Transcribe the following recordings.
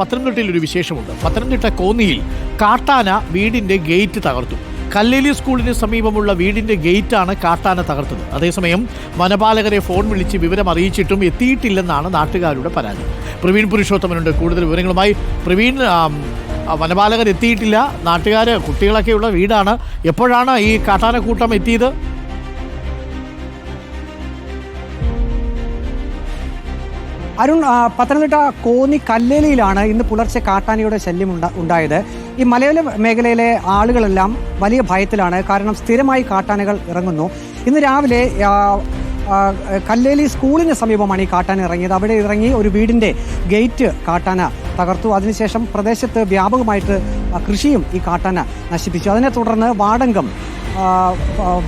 പത്തനംതിട്ടയിൽ ഒരു വിശേഷമുണ്ട്. പത്തനംതിട്ട കോന്നിയിൽ കാട്ടാന വീടിന്റെ ഗേറ്റ് തകർത്തു. കല്ലേലി സ്കൂളിന് സമീപമുള്ള വീടിന്റെ ഗേറ്റാണ് കാട്ടാന തകർത്തത്. അതേസമയം വനപാലകരെ ഫോൺ വിളിച്ച് വിവരം അറിയിച്ചിട്ടും എത്തിയിട്ടില്ലെന്നാണ് നാട്ടുകാരുടെ പരാതി. പ്രവീൺ പുരുഷോത്തമനുണ്ട്. കൂടുതൽ വിവരങ്ങളുമായി പ്രവീൺ വനപാലകർ എത്തിയിട്ടില്ല. നാട്ടുകാർ കുട്ടികളൊക്കെയുള്ള വീടാണ്. എപ്പോഴാണ് ഈ കാട്ടാനക്കൂട്ടം എത്തിയത്? അരുൺ പത്തനംതിട്ട കോന്നി കല്ലേലിയിലാണ് ഇന്ന് പുലർച്ചെ കാട്ടാനയുടെ ശല്യം ഉണ്ടാ- ഉണ്ടായത്. ഈ മലയോര മേഖലയിലെ ആളുകളെല്ലാം വലിയ ഭയത്തിലാണ്. കാരണം സ്ഥിരമായി കാട്ടാനകൾ ഇറങ്ങുന്നു. ഇന്ന് രാവിലെ കല്ലേലി സ്കൂളിന് സമീപമാണ് ഈ കാട്ടാന ഇറങ്ങിയത്. അവിടെ ഇറങ്ങി ഒരു വീടിന്റെ ഗേറ്റ് കാട്ടാന തകർത്തു. അതിനുശേഷം പ്രദേശത്ത് വ്യാപകമായിട്ട് കൃഷിയും ഈ കാട്ടാന നശിപ്പിച്ചു. അതിനെ തുടർന്ന് വാടങ്കം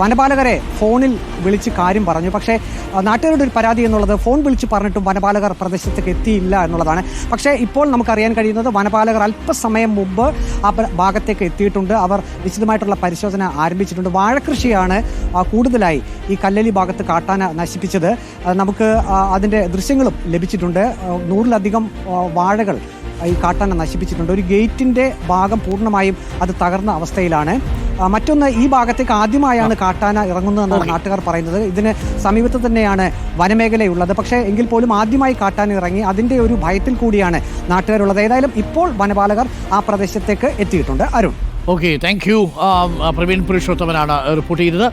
വനപാലകരെ ഫോണിൽ വിളിച്ച് കാര്യം പറഞ്ഞു. പക്ഷേ നാട്ടുകാരുടെ ഒരു പരാതി എന്നുള്ളത് ഫോൺ വിളിച്ച് പറഞ്ഞിട്ടും വനപാലകർ പ്രദേശത്തേക്ക് എത്തിയില്ല എന്നുള്ളതാണ്. പക്ഷേ ഇപ്പോൾ നമുക്കറിയാൻ കഴിയുന്നത് വനപാലകർ അല്പസമയം മുമ്പ് ആ ഭാഗത്തേക്ക് എത്തിയിട്ടുണ്ട്. അവർ വിശദമായിട്ടുള്ള പരിശോധന ആരംഭിച്ചിട്ടുണ്ട്. വാഴക്കൃഷിയാണ് കൂടുതലായി ഈ കല്ലലി ഭാഗത്ത് കാട്ടാന നശിപ്പിച്ചത്. നമുക്ക് അതിന്റെ ദൃശ്യങ്ങളും ലഭിച്ചിട്ടുണ്ട്. നൂറിലധികം വാഴകൾ ഈ കാട്ടാന നശിപ്പിച്ചിട്ടുണ്ട്. ഒരു ഗേറ്റിന്റെ ഭാഗം പൂർണമായും അത് തകർന്ന അവസ്ഥയിലാണ്. മറ്റൊന്ന് ഈ ഭാഗത്തേക്ക് ആദ്യമായാണ് കാട്ടാന ഇറങ്ങുന്നതെന്നാണ് നാട്ടുകാർ പറയുന്നത്. ഇതിന് സമീപത്ത് തന്നെയാണ് വനമേഖലയുള്ളത്. പക്ഷേ എങ്കിൽ പോലും ആദ്യമായി കാട്ടാന ഇറങ്ങി അതിന്റെ ഒരു ഭയത്തിൽ കൂടിയാണ് നാട്ടുകാരുള്ളത്. ഏതായാലും ഇപ്പോൾ വനപാലകർ ആ പ്രദേശത്തേക്ക് എത്തിയിട്ടുണ്ട്. Arun. Okay thank you Praveen പുരുഷോത്തമനാണ് report ചെയ്തത്.